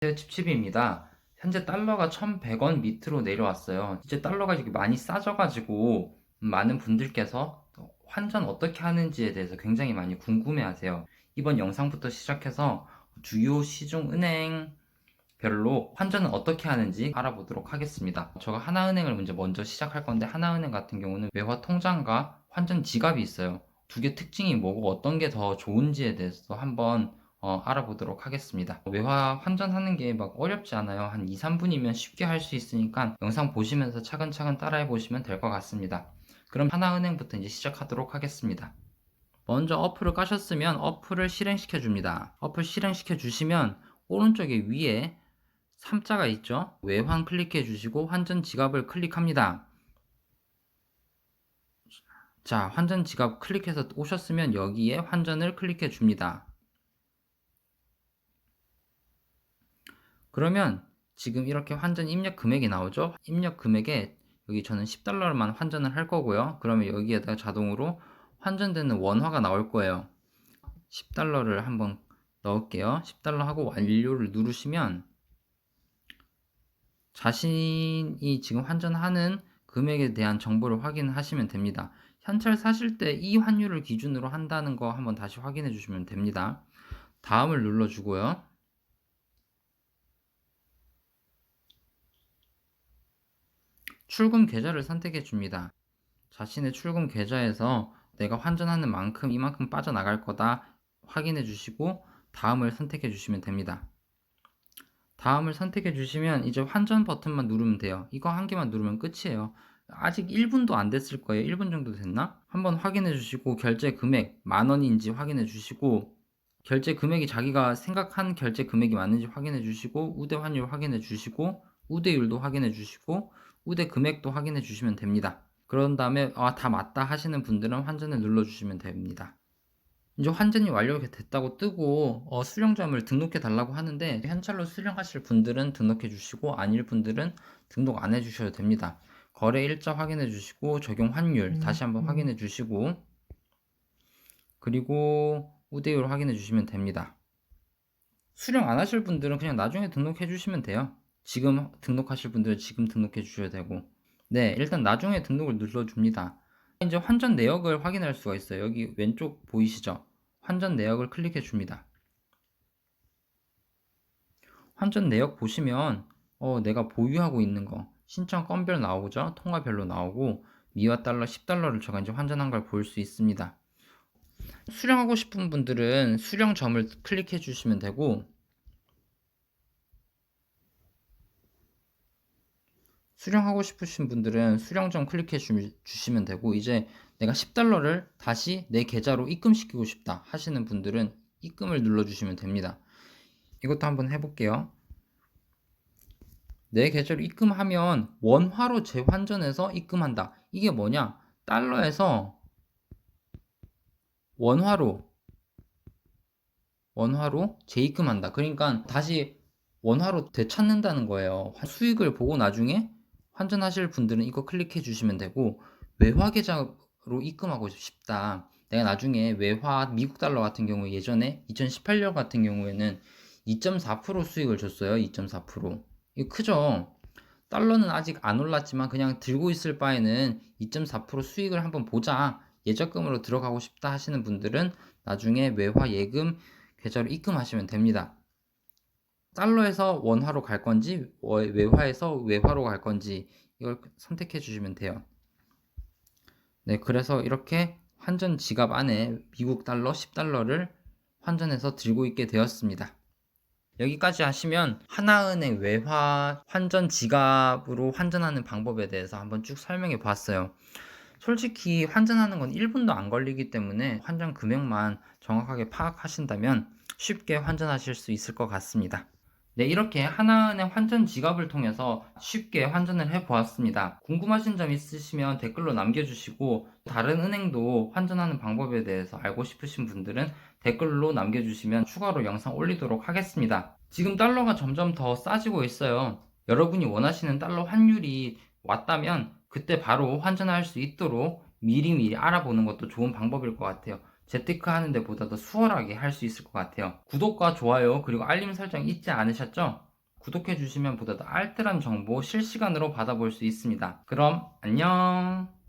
칩칩입니다. 현재 달러가 1,100원 밑으로 내려왔어요. 이제 달러가 이렇게 많이 싸져가지고 많은 분들께서 환전 어떻게 하는지에 대해서 굉장히 많이 궁금해 하세요. 이번 영상부터 시작해서 주요 시중 은행 별로 환전은 어떻게 하는지 알아보도록 하겠습니다. 제가 하나은행을 먼저 먼저 시작할 건데 하나은행 같은 경우는 외화 통장과 환전 지갑이 있어요. 두 개 특징이 뭐고 어떤 게 더 좋은지에 대해서 한번 어, 알아보도록 하겠습니다. 외화 환전하는 게 막 어렵지 않아요. 한 2, 3분이면 쉽게 할 수 있으니까 영상 보시면서 차근차근 따라해 보시면 될 것 같습니다. 그럼 하나은행부터 이제 시작하도록 하겠습니다. 먼저 어플을 까셨으면 어플을 실행시켜 줍니다. 어플 실행시켜 주시면 오른쪽에 위에 3자가 있죠. 외환 클릭해 주시고 환전 지갑을 클릭합니다. 자, 환전 지갑 클릭해서 오셨으면 여기에 환전을 클릭해 줍니다. 그러면 지금 이렇게 환전 입력 금액이 나오죠? 입력 금액에 여기 저는 10달러만 환전을 할 거고요. 그러면 여기에다가 자동으로 환전되는 원화가 나올 거예요. 10달러를 한번 넣을게요. 10달러 하고 완료를 누르시면 자신이 지금 환전하는 금액에 대한 정보를 확인하시면 됩니다. 현찰 사실 때 이 환율을 기준으로 한다는 거 한번 다시 확인해 주시면 됩니다. 다음을 눌러주고요. 출금 계좌를 선택해 줍니다. 자신의 출금 계좌에서 내가 환전하는 만큼 이만큼 빠져나갈 거다 확인해 주시고 다음을 선택해 주시면 됩니다. 다음을 선택해 주시면 이제 환전 버튼만 누르면 돼요. 이거 한 개만 누르면 끝이에요. 아직 1분도 안 됐을 거예요. 1분 정도 됐나? 한번 확인해 주시고 결제 금액 만 원인지 확인해 주시고 결제 금액이 자기가 생각한 결제 금액이 맞는지 확인해 주시고 우대 환율 확인해 주시고 우대율도 확인해 주시고 우대 금액도 확인해 주시면 됩니다. 그런 다음에 아, 다 맞다 하시는 분들은 환전을 눌러 주시면 됩니다. 이제 환전이 완료됐다고 뜨고 어, 수령점을 등록해 달라고 하는데 현찰로 수령하실 분들은 등록해 주시고 아닐 분들은 등록 안 해 주셔도 됩니다. 거래 일자 확인해 주시고 적용 환율 다시 한번 확인해 주시고 그리고 우대율 확인해 주시면 됩니다. 수령 안 하실 분들은 그냥 나중에 등록해 주시면 돼요. 지금 등록하실 분들은 지금 등록해 주셔야 되고 네 일단 나중에 등록을 눌러줍니다. 이제 환전 내역을 확인할 수가 있어요. 여기 왼쪽 보이시죠? 환전 내역을 클릭해 줍니다. 환전 내역 보시면 어, 내가 보유하고 있는 거 신청 건별 나오죠? 통화별로 나오고 미화 달러 10달러를 제가 이제 환전한 걸 볼 수 있습니다. 수령하고 싶은 분들은 수령점을 클릭해 주시면 되고 수령하고 싶으신 분들은 수령점 클릭해 주, 주시면 되고 이제 내가 10달러를 다시 내 계좌로 입금시키고 싶다 하시는 분들은 입금을 눌러주시면 됩니다. 이것도 한번 해볼게요. 내 계좌로 입금하면 원화로 재환전해서 입금한다. 이게 뭐냐? 달러에서 원화로 원화로 재입금한다. 그러니까 다시 원화로 되찾는다는 거예요. 수익을 보고 나중에 환전하실 분들은 이거 클릭해 주시면 되고 외화 계좌로 입금하고 싶다. 내가 나중에 외화 미국 달러 같은 경우 예전에 2018년 같은 경우에는 2.4% 수익을 줬어요. 2.4%. 이거 크죠? 달러는 아직 안 올랐지만 그냥 들고 있을 바에는 2.4% 수익을 한번 보자. 예적금으로 들어가고 싶다 하시는 분들은 나중에 외화 예금 계좌로 입금하시면 됩니다. 달러에서 원화로 갈 건지 외화에서 외화로 갈 건지 이걸 선택해 주시면 돼요. 네, 그래서 이렇게 환전 지갑 안에 미국 달러 10달러를 환전해서 들고 있게 되었습니다. 여기까지 하시면 하나은행 외화 환전 지갑으로 환전하는 방법에 대해서 한번 쭉 설명해 봤어요. 솔직히 환전하는 건 1분도 안 걸리기 때문에 환전 금액만 정확하게 파악하신다면 쉽게 환전하실 수 있을 것 같습니다. 네, 이렇게 하나은행 환전 지갑을 통해서 쉽게 환전을 해 보았습니다. 궁금하신 점 있으시면 댓글로 남겨주시고 다른 은행도 환전하는 방법에 대해서 알고 싶으신 분들은 댓글로 남겨주시면 추가로 영상 올리도록 하겠습니다. 지금 달러가 점점 더 싸지고 있어요. 여러분이 원하시는 달러 환율이 왔다면 그때 바로 환전할 수 있도록 미리미리 알아보는 것도 좋은 방법일 것 같아요. 재테크 하는 데보다 더 수월하게 할 수 있을 것 같아요. 구독과 좋아요 그리고 알림 설정 잊지 않으셨죠? 구독해 주시면 보다 더 알뜰한 정보 실시간으로 받아볼 수 있습니다. 그럼 안녕!